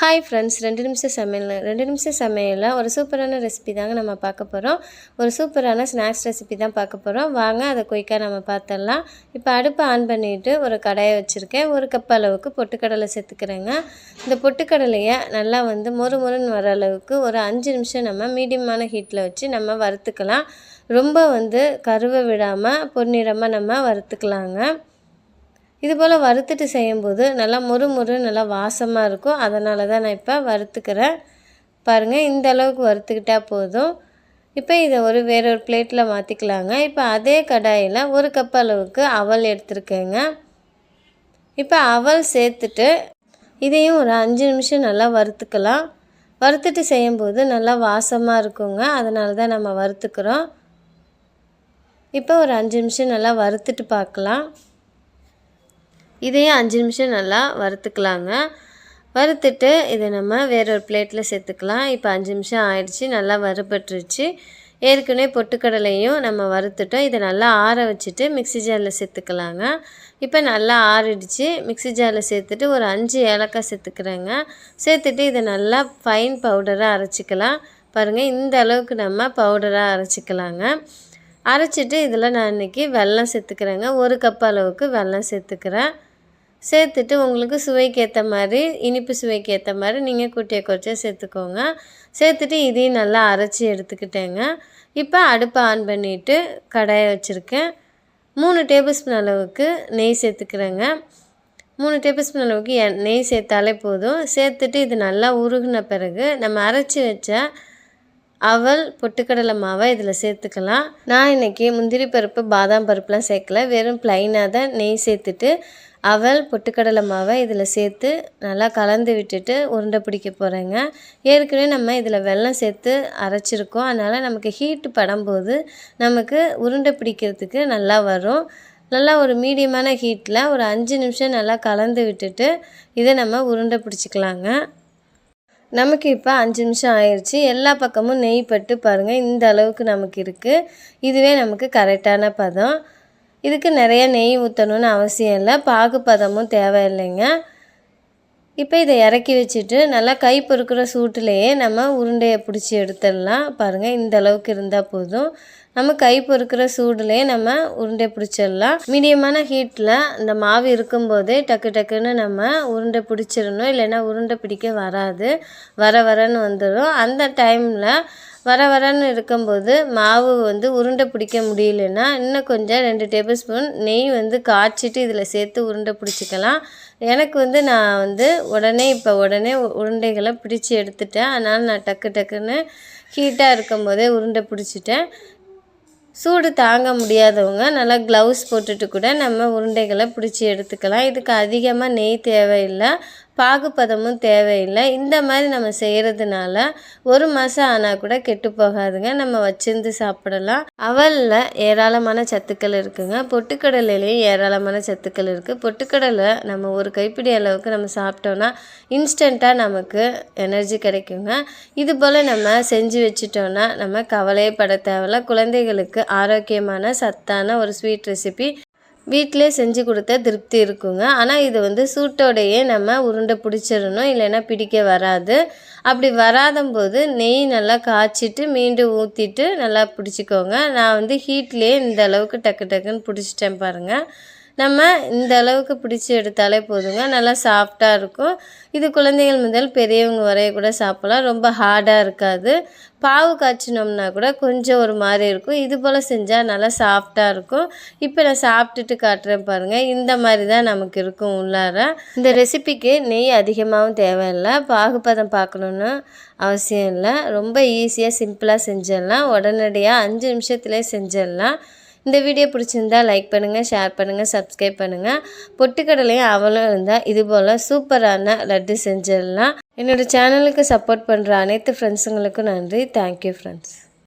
Hi friends ரெண்டு நிமிஷம் சமையல் ரெண்டு நிமிஷம் சமையலில் ஒரு சூப்பரான ரெசிபி தாங்க நம்ம பார்க்க போகிறோம் ஒரு சூப்பரான ஸ்நாக்ஸ் ரெசிபி தான் பார்க்க போகிறோம் வாங்க அதை குயிக்காக நம்ம பார்த்துடலாம். இப்போ அடுப்பை ஆன் பண்ணிவிட்டு ஒரு கடாயை வச்சுருக்கேன். ஒரு கப் அளவுக்கு பொட்டுக்கடலை சேர்த்துக்கிறேங்க. இந்த பொட்டுக்கடலையை நல்லா வந்து மொறு மொறுன்னு வர அளவுக்கு ஒரு அஞ்சு நிமிஷம் நம்ம மீடியமான ஹீட்டில் வச்சு நம்ம வறுத்துக்கலாம். ரொம்ப வந்து கருவை விடாமல் பொன்னிறமாக நம்ம வறுத்துக்கலாங்க. இது போல் வறுத்துட்டு செய்யும்போது நல்லா முறு முறு நல்லா வாசமாக இருக்கும். அதனால தான் நான் இப்போ வறுத்துக்கிறேன். பாருங்கள் இந்த அளவுக்கு வறுத்துக்கிட்டால் போதும். இப்போ இதை ஒரு வேறொரு பிளேட்டில் மாற்றிக்கலாங்க இப்போ அதே கடாயில் ஒரு கப் அளவுக்கு அவல் எடுத்துருக்கேங்க. இப்போ அவல் சேர்த்துட்டு இதையும் ஒரு அஞ்சு நிமிஷம் நல்லா வறுத்துக்கலாம். வறுத்துட்டு செய்யும்போது நல்லா வாசமாக இருக்குங்க. அதனால தான் நம்ம வறுத்துக்கிறோம். இப்போ ஒரு அஞ்சு நிமிஷம் நல்லா வறுத்துட்டு பார்க்கலாம் இதையும் அஞ்சு நிமிஷம் நல்லா வறுத்துக்கலாங்க. வறுத்துட்டு இதை நம்ம வேறொரு பிளேட்டில் சேர்த்துக்கலாம். இப்போ அஞ்சு நிமிஷம் ஆயிடுச்சு நல்லா வறுபட்டுருச்சு. ஏற்கனவே பொட்டுக்கடலையும் நம்ம வறுத்துட்டோம். இதை நல்லா ஆற வச்சுட்டு மிக்சி ஜாரில் சேர்த்துக்கலாங்க. இப்போ நல்லா ஆறிடுச்சு. மிக்சி ஜாரில் சேர்த்துட்டு ஒரு அஞ்சு ஏலக்காய் சேர்த்துக்கிறேங்க. சேர்த்துட்டு இதை நல்லா ஃபைன் பவுடராக அரைச்சிக்கலாம். பாருங்கள் இந்த அளவுக்கு நம்ம பவுடராக அரைச்சிக்கலாங்க. அரைச்சிட்டு இதில் நான் இன்றைக்கி வெல்லம் சேர்த்துக்கிறேங்க. ஒரு கப் அளவுக்கு வெல்லம் சேர்த்துக்கிறேன். சேர்த்துட்டு உங்களுக்கு சுவைக்கு ஏற்ற மாதிரி இனிப்பு சுவைக்கு ஏற்ற மாதிரி நீங்கள் குட்டியை குறைச்சா சேர்த்துக்கோங்க. சேர்த்துட்டு இதையும் நல்லா அரைச்சி எடுத்துக்கிட்டேங்க. இப்போ அடுப்பை ஆன் பண்ணிவிட்டு கடாயை வச்சுருக்கேன். மூணு டேபிள் ஸ்பூன் அளவுக்கு நெய் சேர்த்துக்கிறேங்க. மூணு டேபிள் ஸ்பூன் அளவுக்கு நெய் சேர்த்தாலே போதும். சேர்த்துட்டு இது நல்லா உருகின பிறகு நம்ம அரைச்சி வச்ச அவல் பொட்டுக்கடலை மாவை இதில் சேர்த்துக்கலாம். நான் இன்றைக்கி முந்திரி பருப்பு பாதாம் பருப்புலாம் சேர்க்கல. வெறும் ப்ளைனாக தான் நெய் சேர்த்துட்டு அவல் பொட்டுக்கடலை மாவை இதில் சேர்த்து நல்லா கலந்து விட்டுட்டு உருண்டை பிடிக்க போகிறேங்க ஏற்கனவே நம்ம இதில் வெல்லம் சேர்த்து அரைச்சிருக்கோம். அதனால் நமக்கு ஹீட்டு படும்போது நமக்கு உருண்டை பிடிக்கிறதுக்கு நல்லா வரும். நல்லா ஒரு மீடியமான ஹீட்டில் ஒரு அஞ்சு நிமிஷம் நல்லா கலந்து விட்டுட்டு இதை நம்ம உருண்டை பிடிச்சிக்கலாங்க. நமக்கு இப்போ அஞ்சு நிமிஷம் ஆயிடுச்சு எல்லா பக்கமும் நெய் பட்டு பாருங்கள் இந்த அளவுக்கு நமக்கு இருக்குது இதுவே நமக்கு கரெக்டான பதம். இதுக்கு நிறைய நெய் ஊற்றணுன்னு அவசியம் இல்லை. பாகு பதமும் தேவையில்லைங்க. இப்போ இதை இறக்கி வச்சுட்டு நல்லா கை பொறுக்கிற சூட்டுலேயே நம்ம உருண்டையை பிடிச்சி எடுத்துடலாம். பாருங்கள் இந்த அளவுக்கு இருந்தால் போதும். நம்ம கை பொறுக்கிற சூடுலேயே நம்ம உருண்டை பிடிச்சிடலாம். மீடியமான ஹீட்டில் இந்த மாவு இருக்கும்போதே டக்கு டக்குன்னு நம்ம உருண்டை பிடிச்சிடணும். இல்லைன்னா உருண்டை பிடிக்க வராது. வர வரன்னு வந்துடும். அந்த டைமில் வர வரன்னு இருக்கும்போது மாவு வந்து உருண்டை பிடிக்க முடியலன்னா இன்னும் கொஞ்சம் ரெண்டு டேபிள் ஸ்பூன் நெய் வந்து காய்ச்சிட்டு இதில் சேர்த்து உருண்டை பிடிச்சிக்கலாம். எனக்கு வந்து நான் வந்து உடனே இப்போ உடனே உருண்டைகளை பிடிச்சி எடுத்துட்டேன். அதனால் நான் டக்கு டக்குன்னு ஹீட்டாக இருக்கும்போதே உருண்டை பிடிச்சிட்டேன். சூடு தாங்க முடியாதவங்க நல்லா க்ளவுஸ் போட்டுட்டு கூட நம்ம உருண்டைகளை பிடிச்சி எடுத்துக்கலாம். இதுக்கு அதிகமாக நெய் தேவையில்லை. பாகுப்பதமும் தேவையில்லை. இந்த மாதிரி நம்ம செய்கிறதுனால ஒரு மாதம் ஆனால் கூட கெட்டு போகாதுங்க. நம்ம வச்சிருந்து சாப்பிடலாம். அவலில் ஏராளமான சத்துக்கள் இருக்குங்க. பொட்டுக்கடலையிலையும் ஏராளமான சத்துக்கள் இருக்குது பொட்டுக்கடலை நம்ம ஒரு கைப்பிடி அளவுக்கு நம்ம சாப்பிட்டோன்னா இன்ஸ்டண்ட்டாக நமக்கு எனர்ஜி கிடைக்குங்க. இது போல் நம்ம செஞ்சு வச்சிட்டோன்னா நம்ம கவலையப்பட தேவையில்ல. குழந்தைகளுக்கு ஆரோக்கியமான சத்தான ஒரு ஸ்வீட் ரெசிபி வீட்டிலே செஞ்சு கொடுத்தா திருப்தி இருக்குங்க. ஆனால் இது வந்து சூட்டோடையே நம்ம உருண்டை பிடிச்சிடணும் இல்லைன்னா பிடிக்க வராது. அப்படி வராதம்போது நெய் நல்லா காய்ச்சிட்டு மீண்டும் ஊற்றிட்டு நல்லா பிடிச்சிக்கோங்க. நான் வந்து ஹீட்லேயே இந்த அளவுக்கு டக்கு டக்குன்னு பிடிச்சிட்டேன் பாருங்கள் நம்ம இந்த அளவுக்கு பிடிச்சி எடுத்தாலே போதுங்க. நல்லா சாஃப்டாக இருக்கும். இது குழந்தைகள் முதல் பெரியவங்க வரைய கூட சாப்பிட்லாம். ரொம்ப ஹார்டாக இருக்காது. பாவு காய்ச்சினோம்னா கூட கொஞ்சம் ஒரு மாதிரி இருக்கும். இது போல் செஞ்சால் நல்லா சாஃப்டாக இருக்கும். இப்போ நான் சாப்பிட்டுட்டு காட்டுறேன் பாருங்கள் இந்த மாதிரி தான் நமக்கு இருக்கும் உள்ளார. இந்த ரெசிபிக்கு நெய் அதிகமாகவும் தேவையில்லை. பாகுபதம் பார்க்கணுன்னு அவசியம் இல்லை. ரொம்ப ஈஸியாக சிம்பிளாக செஞ்சிடலாம். உடனடியாக அஞ்சு நிமிஷத்துலேயே செஞ்சிடலாம். இந்த வீடியோ பிடிச்சிருந்தா லைக் பண்ணுங்கள் ஷேர் பண்ணுங்கள் சப்ஸ்கிரைப் பண்ணுங்கள் பொட்டுக்கடலையும் அவளும் இருந்தால் இது போல் சூப்பரான லட்டு செஞ்சிடலாம். என்னோடய சேனலுக்கு சப்போர்ட் பண்ணுற அனைத்து ஃப்ரெண்ட்ஸுங்களுக்கும் நன்றி. Thank you friends